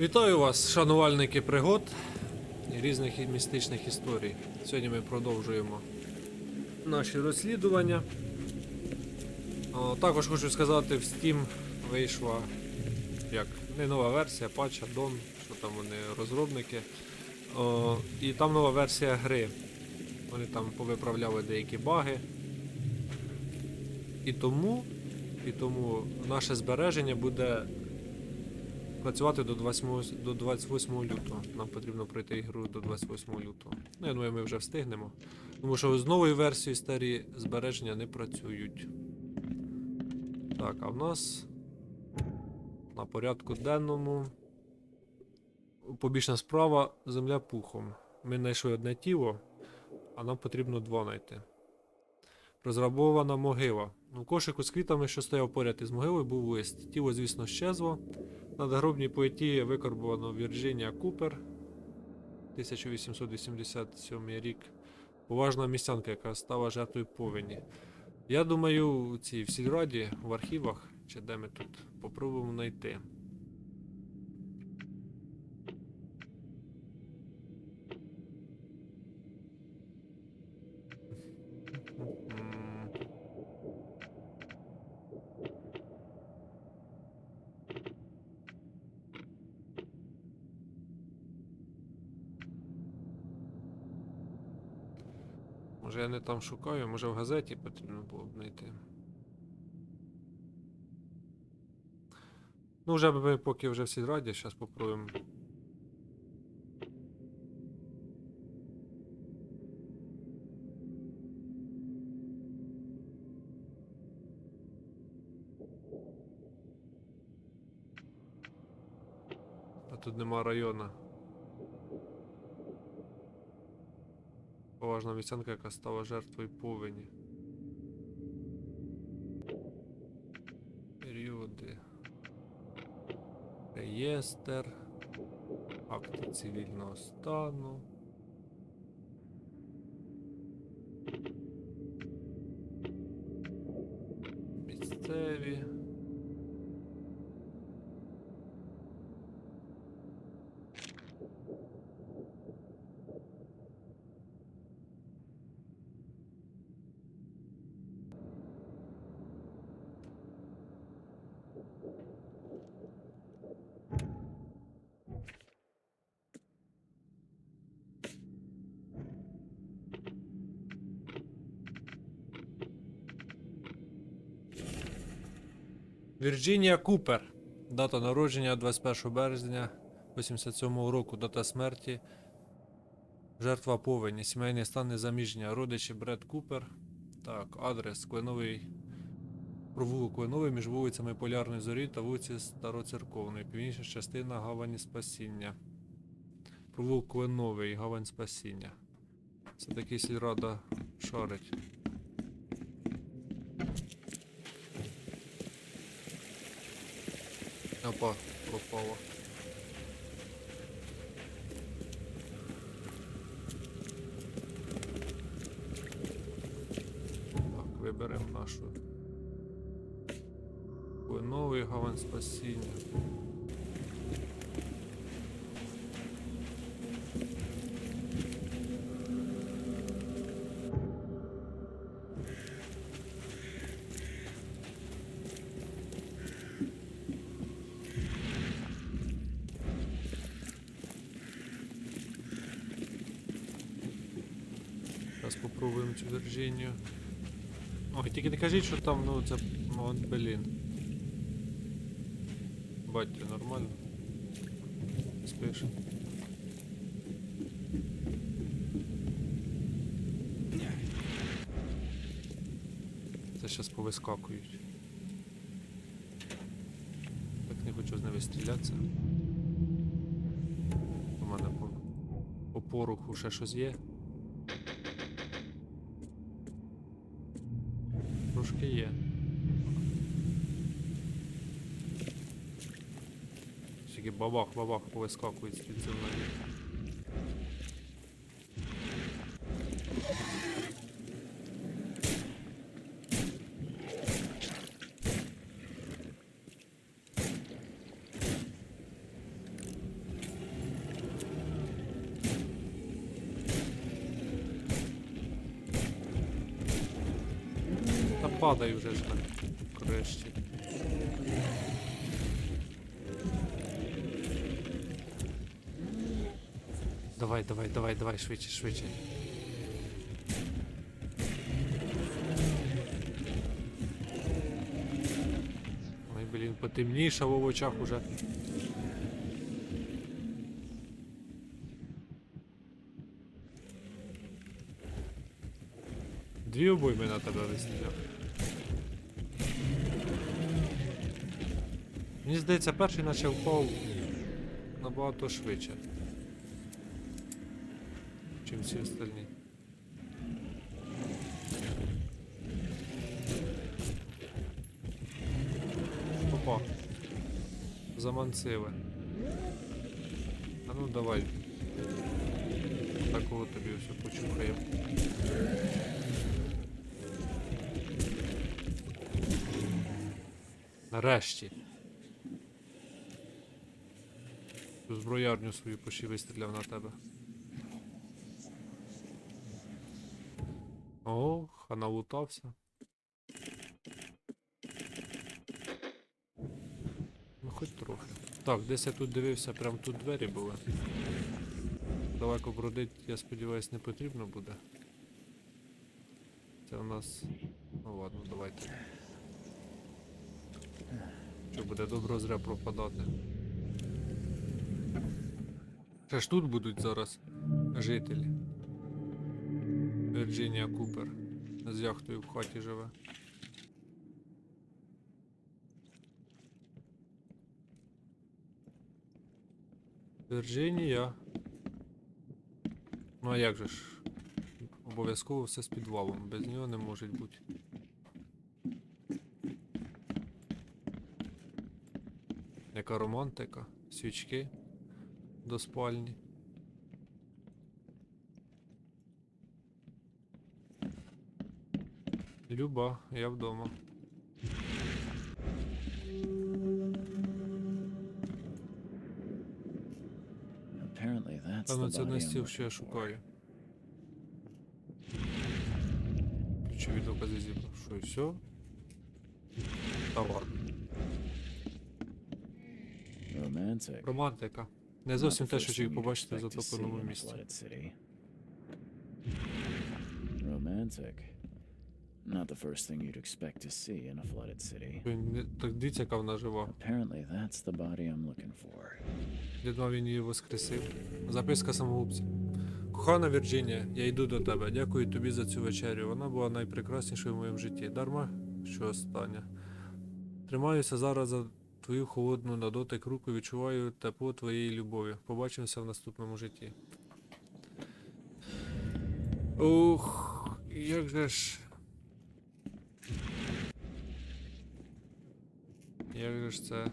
Вітаю вас, шанувальники пригод різних містичних історій. Сьогодні ми продовжуємо наші розслідування. Також хочу сказати, в Steam вийшла як не нова версія, патча, Дон, що там вони розробники. І там нова версія гри. Вони там повиправляли деякі баги. І тому, і тому наше збереження буде працювати до 28, до 28 лютого. Нам потрібно пройти ігру до 28 лютого. Ну, я думаю, ми вже встигнемо. Тому що з новою версією старі збереження не працюють. Так, а в нас на порядку денному побічна справа земля пухом. Ми знайшли одне тіло, а нам потрібно два знайти. Розрабована могила. У кошику з квітами, що стояв поряд із могилою, був лист. Тіло, звісно, щезло. На надгробній поеті викарбовано Вірджинія Купер 1887 рік. Поважна містянка, яка стала жертвою повені. Я думаю, ці в сільраді, в архівах, чи де ми тут попробуємо знайти. Може я не там шукаю, може в газеті потрібно було б знайти. Ну, вже ми поки вже всі раді, зараз попробуємо. А тут нема району. Поважна містянка, яка стала жертвою повені. Періоди. Реєстр. Акти цивільного стану. Місцеві. Вірджинія Купер. Дата народження 21 березня 87 року. Дата смерті. Жертва повені. Сімейний стан незаміжня. Родичі Бред Купер. Так, адрес Кленовий. Провулок Кленовий між вулицями Полярної Зорі та вулиці Староцерковної. Північна частина Гавані Спасіння. Провулок Кленовий, Гавань Спасіння. Це такий сільрада шарить. Опа, пропало. Так, виберемо нашу. Новий гавань спасіння. Цю Ой, тільки не кажіть, що там, ну це. Ну, от, блін. Батя, нормально? Спиш? Це зараз повискакують. Так не хочу з ними стрілятися. У мене по, по поруху ще щось є. Бабах, бабах, повискакують з-під землі. Падаю вже ж на кришці. Давай, давай, давай, давай, швидше, швидше. Ой, блін, потемнішало в очах уже. Дві обойми на тебе вистріляв. Мені здається, перший наче впав набагато швидше. Чим всі остальні. Опа. Заманцили. А ну давай. Такого тобі все почухаємо. Нарешті. Зброярню свою почти вистріляв на тебе. Ох, а налутався. Ну хоч трохи. Так, десь я тут дивився, прям тут двері були. Далеко бродить, я сподіваюсь, не потрібно буде. Це у нас. Ну ладно, давайте. Що буде добро зря пропадати. Ще ж тут будуть зараз жителі. Вірджинія Купер. З яхтою в хаті живе. Вірджинія. Ну а як же ж? Обов'язково все з підвалом, без нього не може бути. Яка романтика, свічки до спальні. Люба, я вдома. Певно, це не стіл, що я шукаю. Ключові докази зібрав. Що і все? Товар. Romantic. Романтика. Не зовсім те, що you'd побачити в затопленому місці. Not the first thing you'd expect to see in a flooded city. Так дивіться, яка вона жива. Apparently, that's the body I'm looking for. Він її воскресив. Записка самогубця. Кохана Вірджинія, я йду до тебе. Дякую тобі за цю вечерю. Вона була найпрекраснішою в моєму житті. Дарма, що остання. Тримаюся зараз за твою холодну на дотик руку, відчуваю тепло твоєї любові. Побачимося в наступному житті. Ух, як же ж. Як же це.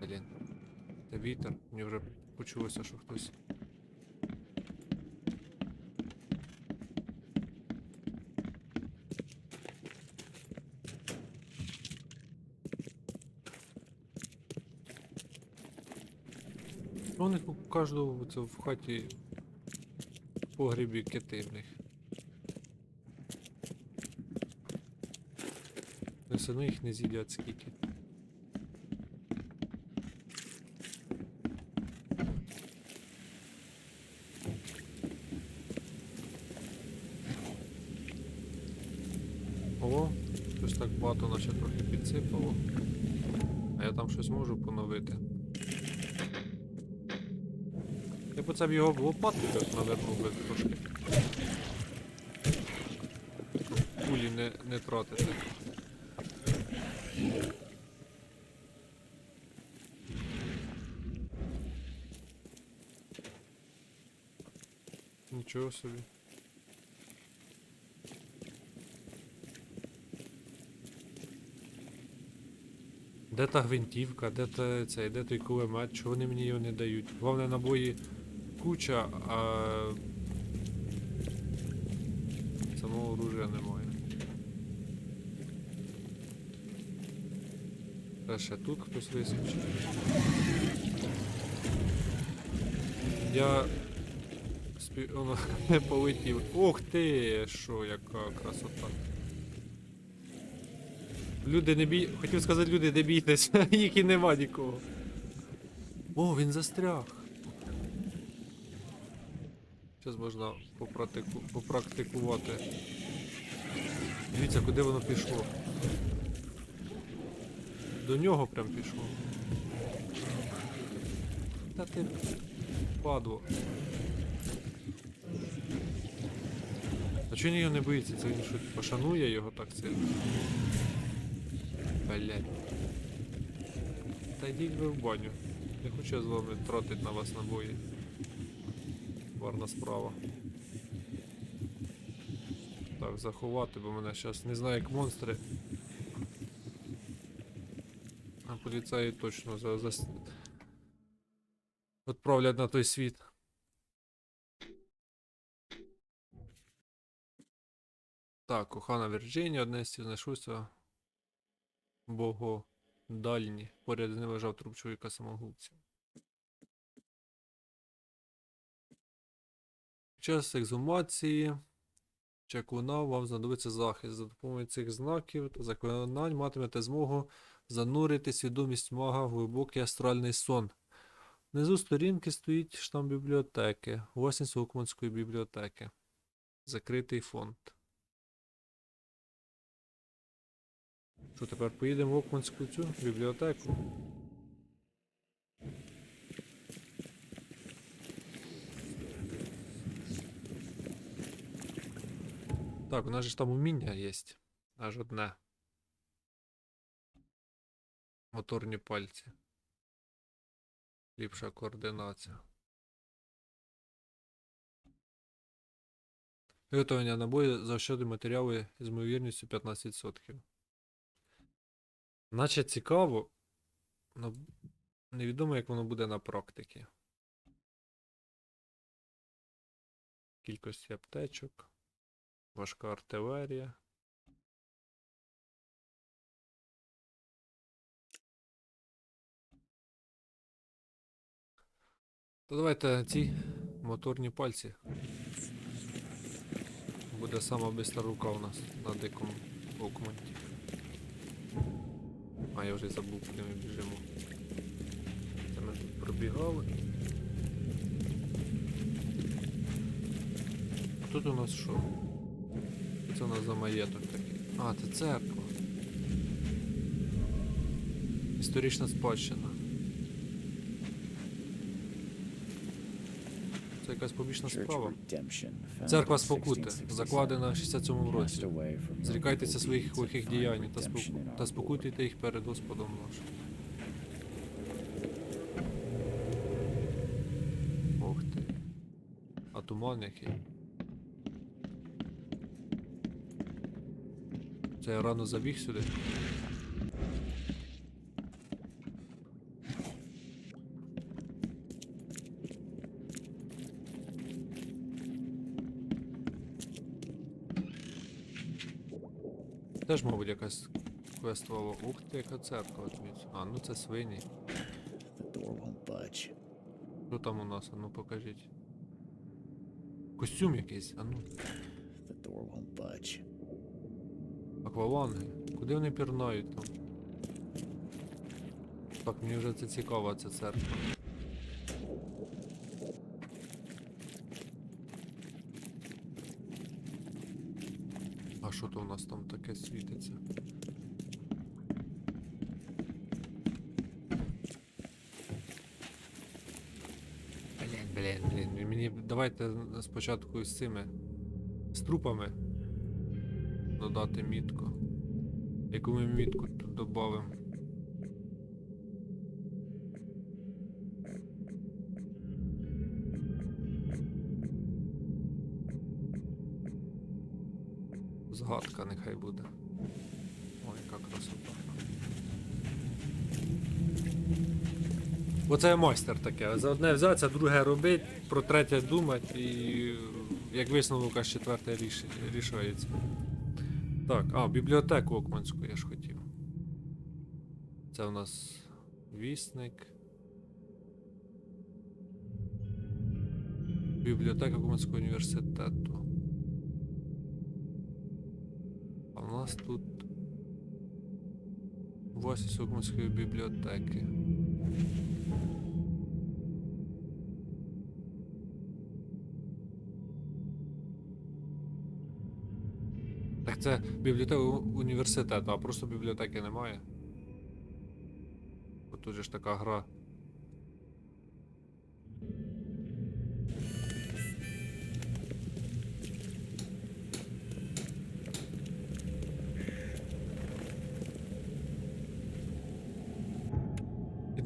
Блін. Це вітер. Мені вже почулося, що хтось. Них у кожного це в хаті в погрібі кити в них. Ну, Все одно їх не з'їдять скільки. О, щось так багато наче трохи підсипало. А я там щось можу поновити. Я б це б його в лопатку так навернув би трошки. Кулі не, не тратити. Нічого собі. Де та гвинтівка, де та цей, де той кулемет, чого вони мені його не дають? Головне набої куча, а самого оружия немає. Та ще тут хтось вискочив. Я пі- воно полетів. Ох ти, що, яка красота. Люди не бій. Хотів сказати, люди не бійтеся, їх і нема нікого. О, він застряг. Зараз можна попрактику... попрактикувати. Дивіться, куди воно пішло. До нього прям пішло. Та ти падло. А чого він його не боїться? Це він що, пошанує його так сильно? Блять. Та йдіть ви в баню. Не хочу я з вами тратити на вас набої. Варна справа. Так, заховати, бо мене зараз не знаю як монстри. А поліцаї точно за, за... відправлять на той світ. Так, кохана Вірджинія, одне з знайшовся Бого дальні. Поряд ним лежав труп чоловіка самогубця. Час ексгумації чаклуна вам знадобиться захист. За допомогою цих знаків та заклинань матимете змогу занурити свідомість мага в глибокий астральний сон. Внизу сторінки стоїть штамп бібліотеки, власність Окманської бібліотеки. Закритий фонд. Що тепер поїдемо в Окманську цю бібліотеку? Так, у нас же там уміння є. Аж одне. Моторні пальці. Ліпша координація. Виготовлення набою заощаджує матеріали з ймовірністю 15%. Наче цікаво, але невідомо, як воно буде на практиці. Кількості аптечок, важка артилерія. То давайте ці моторні пальці. Буде сама бистра рука у нас на дикому окманті. А я вже забув, куди ми біжимо. Це ми тут пробігали. А тут у нас що? Це у нас за маєток такий. А, це церква. Історична спадщина. Це якась побічна справа. Церква спокути, закладена в 67 passed році. Зрікайтеся своїх лихих діянь та, споку... та спокутуйте їх перед Господом нашим. Ох ти. А туман який. Це я рано забіг сюди. Теж, мабуть, якась квестова. Ух ти, яка церква звідси. А, ну це свині. Що там у нас? А ну покажіть. Костюм якийсь, а ну. Акваланги. Куди вони пірнають там? Так, мені вже це цікаво, ця церква. А що то у нас там таке світиться? Блін, блін, блін. Мені давайте спочатку з цими. З трупами додати мітку. Яку ми мітку тут додамо? Буде. Ой, яка красота. Оце майстер таке. За одне взятися, друге робить, про третє думати і як висновок аж четверте ріш... рішається. Так, а, бібліотеку Окманську я ж хотів. Це у нас вісник. Бібліотека Комунського університету. В нас тут. В офісі бібліотеки. Так це бібліотека університету, а просто бібліотеки немає. Тут же ж така гра.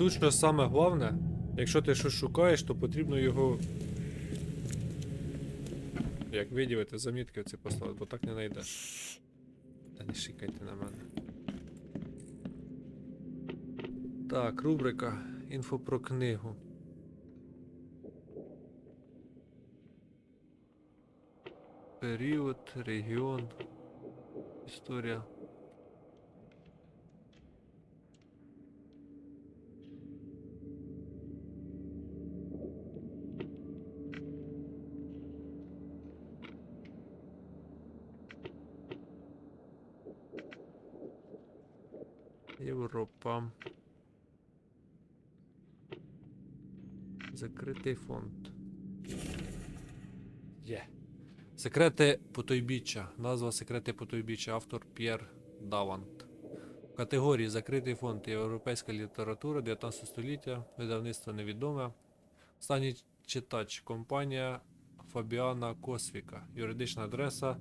Тут що саме головне, якщо ти щось шукаєш, то потрібно його. Як виділити, замітки оці поставити, бо так не знайдеш. Та не шикайте на мене. Так, рубрика. Інфо про книгу. Період, регіон, історія. Європа. Закритий фонд. Є. Секрети потойбіччя. Назва Секрети потойбіччя. Автор П'єр Давант. В категорії Закритий фонд Європейська література 19 століття. Видавництво невідоме. Останній читач. Компанія Фабіана Косвіка. Юридична адреса.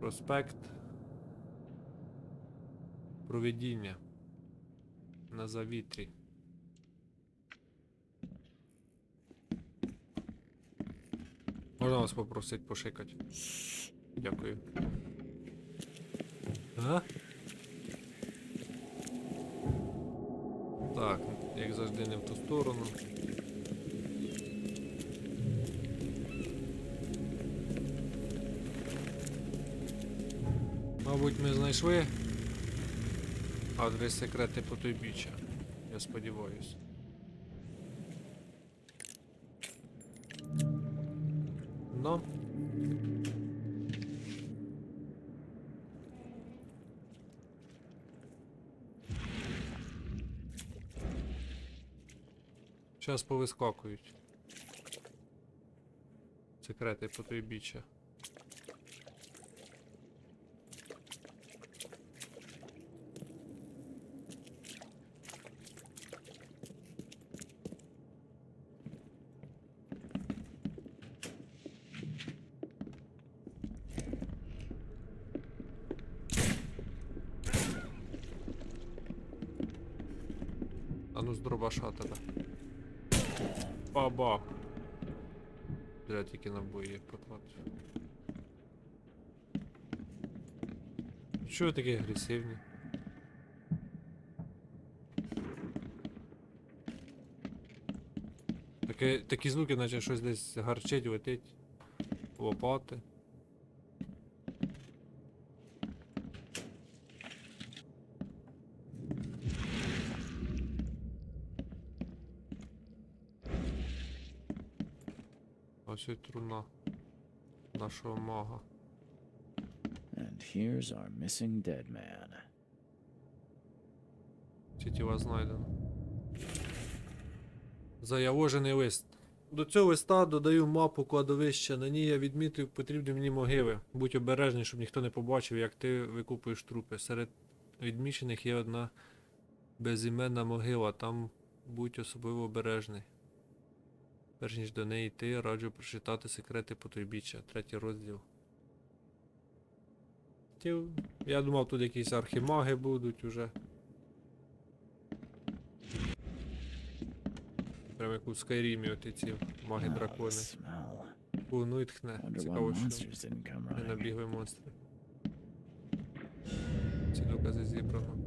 Проспект. Проведіння. На завітрі. Можна вас попросити пошикати? Дякую. А? Так, як завжди не в ту сторону. Мабуть, ми знайшли адрес секрети потойбіччя. Я сподіваюсь. Ну. Зараз повискакують. Секрети потойбіччя. А ну з дробаша тебе. Баба. Бля, тільки набої є потратив. Чого ви такі агресивні? Такі, такі звуки, наче щось десь гарчить, летить. Лопати. Ось труна нашого мага. And here's our missing dead man. Ці тіла знайдено. Заявожений лист. До цього листа додаю мапу кладовища. На ній я відмітив потрібні мені могили. Будь обережний, щоб ніхто не побачив, як ти викупуєш трупи. Серед відмічених є одна безіменна могила, там будь особливо обережний. Перш ніж до неї йти, раджу прочитати секрети потойбіччя, третій розділ. Я думав, тут якісь архімаги будуть уже. Прямо як у Скайрімі оті ці маги дракони. О, ну і тхне. Цікаво, що не набігли монстри. Ці докази зібрано.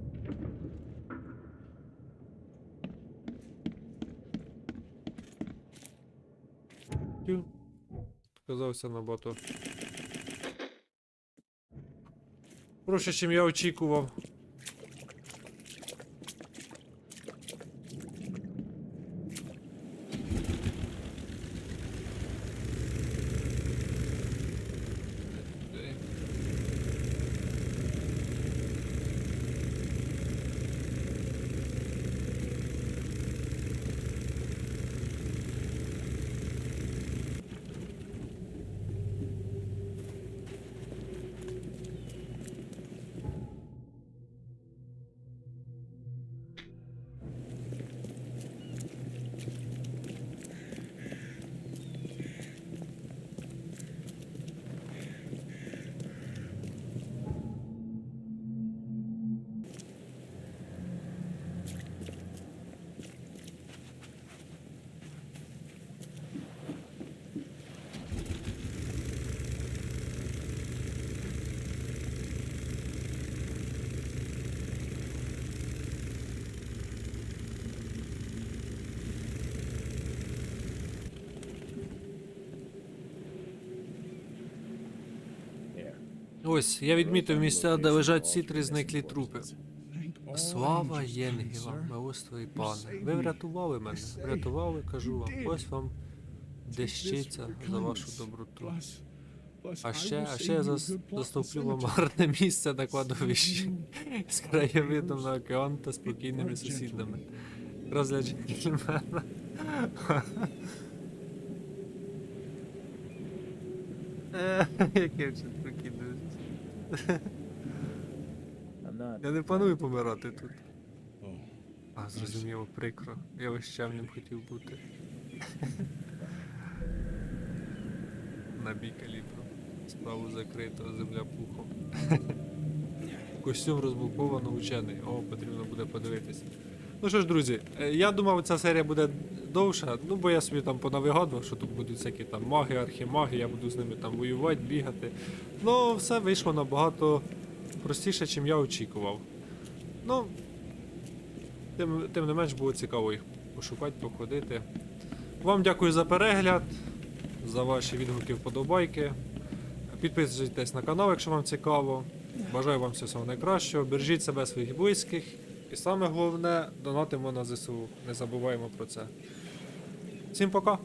Тю. Казався набагато. Проще, чим я очікував. Ось, я відмітив місця, де лежать всі три зниклі трупи. Слава Єнгіва, милостивий пане. Ви врятували мене. Врятували, кажу вам. Ось вам дещиця за вашу доброту. А ще, а ще я зас, заступлю вам гарне місце на кладовищі з краєвидом на океан та спокійними сусідами. Розгляд джентльмена. Е, Яке not. Я не планую помирати тут. А, зрозуміло, прикро. Я ось щавнем хотів бути. На бій калібру. Справу закрито, земля пухом. Костюм розблоковано учений. О, потрібно буде подивитися. Ну що ж, друзі, е, я думав, ця серія буде довша, ну бо я собі там понавигадував, що тут будуть всякі там маги, архімаги, я буду з ними там воювати, бігати. Ну, все вийшло набагато простіше, чим я очікував. Ну, тим, тим не менш було цікаво їх пошукати, походити. Вам дякую за перегляд, за ваші відгуки вподобайки. Підписуйтесь на канал, якщо вам цікаво. Бажаю вам всього найкращого. Бережіть себе своїх близьких. І саме головне, донатимо на ЗСУ. Не забуваємо про це. Всім пока!